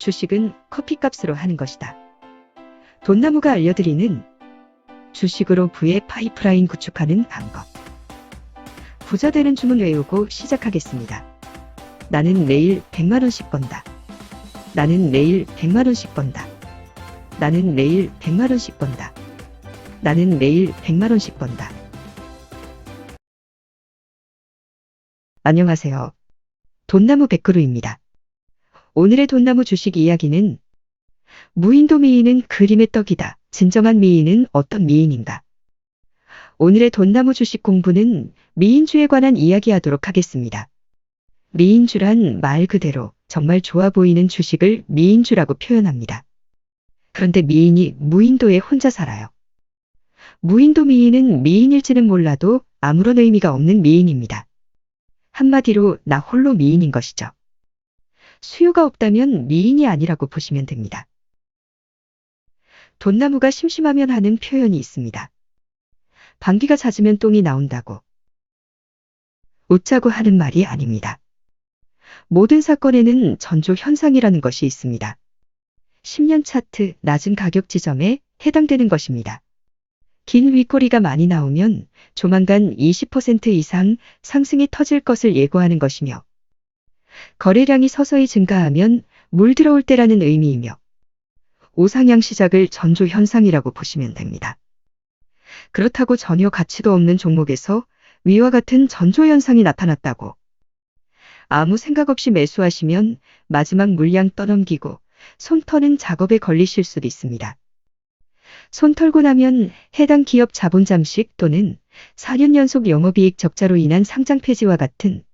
주식은 커피값으로 하는 것이다. 돈나무가 알려드리는 주식으로 부의 파이프라인 구축하는 방법. 부자 되는 주문 외우고 시작하겠습니다. 나는 내일 100만원씩 번다. 나는 내일 100만원씩 번다. 나는 내일 100만원씩 번다. 나는 내일 100만원씩 번다. 안녕하세요. 돈나무 백그루입니다. 오늘의 돈나무 주식 이야기는 무인도 미인은 그림의 떡이다. 진정한 미인은 어떤 미인인가? 오늘의 돈나무 주식 공부는 미인주에 관한 이야기하도록 하겠습니다. 미인주란 말 그대로 정말 좋아 보이는 주식을 미인주라고 표현합니다. 그런데 미인이 무인도에 혼자 살아요. 무인도 미인은 미인일지는 몰라도 아무런 의미가 없는 미인입니다. 한마디로 나 홀로 미인인 것이죠. 수요가 없다면 미인이 아니라고 보시면 됩니다. 돈나무가 심심하면 하는 표현이 있습니다. 방귀가 잦으면 똥이 나온다고. 웃자고 하는 말이 아닙니다. 모든 사건에는 전조 현상이라는 것이 있습니다. 10년 차트 낮은 가격 지점에 해당되는 것입니다. 긴 윗꼬리가 많이 나오면 조만간 20% 이상 상승이 터질 것을 예고하는 것이며 거래량이 서서히 증가하면 물 들어올 때라는 의미이며 우상향 시작을 전조 현상이라고 보시면 됩니다. 그렇다고 전혀 가치도 없는 종목에서 위와 같은 전조 현상이 나타났다고 아무 생각 없이 매수하시면 마지막 물량 떠넘기고 손 터는 작업에 걸리실 수도 있습니다. 손 털고 나면 해당 기업 자본 잠식 또는 4년 연속 영업이익 적자로 인한 상장 폐지와 같은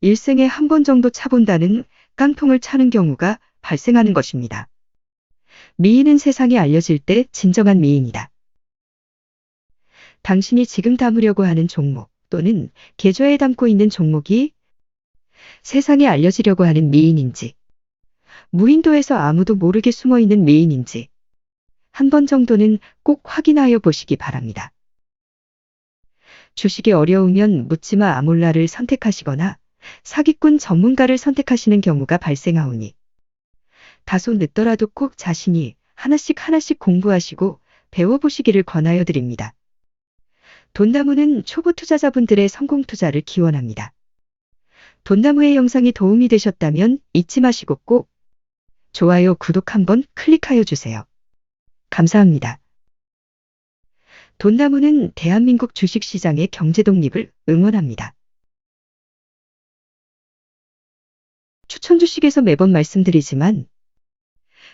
일생에 한 번 정도 차본다는 깡통을 차는 경우가 발생하는 것입니다. 미인은 세상에 알려질 때 진정한 미인이다. 당신이 지금 담으려고 하는 종목 또는 계좌에 담고 있는 종목이 세상에 알려지려고 하는 미인인지, 무인도에서 아무도 모르게 숨어 있는 미인인지, 한 번 정도는 꼭 확인하여 보시기 바랍니다. 주식이 어려우면 묻지마 아몰라를 선택하시거나 사기꾼 전문가를 선택하시는 경우가 발생하오니 다소 늦더라도 꼭 자신이 하나씩 하나씩 공부하시고 배워보시기를 권하여 드립니다. 돈나무는 초보 투자자분들의 성공 투자를 기원합니다. 돈나무의 영상이 도움이 되셨다면 잊지 마시고 꼭 좋아요, 구독 한번 클릭하여 주세요. 감사합니다. 돈나무는 대한민국 주식시장의 경제 독립을 응원합니다. 추천 주식에서 매번 말씀드리지만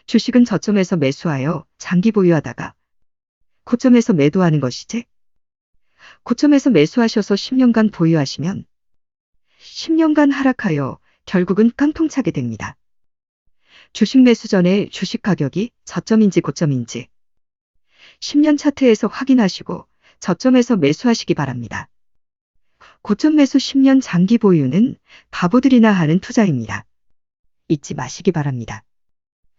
주식은 저점에서 매수하여 장기 보유하다가 고점에서 매도하는 것이지 고점에서 매수하셔서 10년간 보유하시면 10년간 하락하여 결국은 깡통차게 됩니다. 주식 매수 전에 주식 가격이 저점인지 고점인지 10년 차트에서 확인하시고 저점에서 매수하시기 바랍니다. 고점 매수 10년 장기 보유는 바보들이나 하는 투자입니다. 잊지 마시기 바랍니다.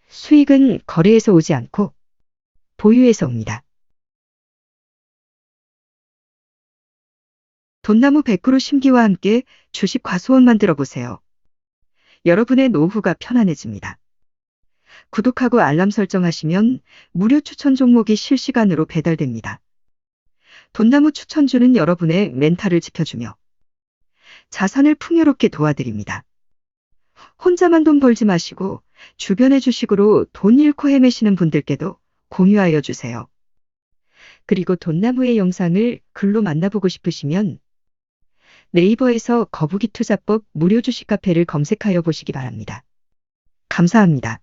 수익은 거래에서 오지 않고 보유에서 옵니다. 돈나무 100% 심기와 함께 주식 과수원 만들어 보세요. 여러분의 노후가 편안해집니다. 구독하고 알람 설정하시면 무료 추천 종목이 실시간으로 배달됩니다. 돈나무 추천주는 여러분의 멘탈을 지켜주며 자산을 풍요롭게 도와드립니다. 혼자만 돈 벌지 마시고 주변의 주식으로 돈 잃고 헤매시는 분들께도 공유하여 주세요. 그리고 돈나무의 영상을 글로 만나보고 싶으시면 네이버에서 거북이 투자법 무료 주식 카페를 검색하여 보시기 바랍니다. 감사합니다.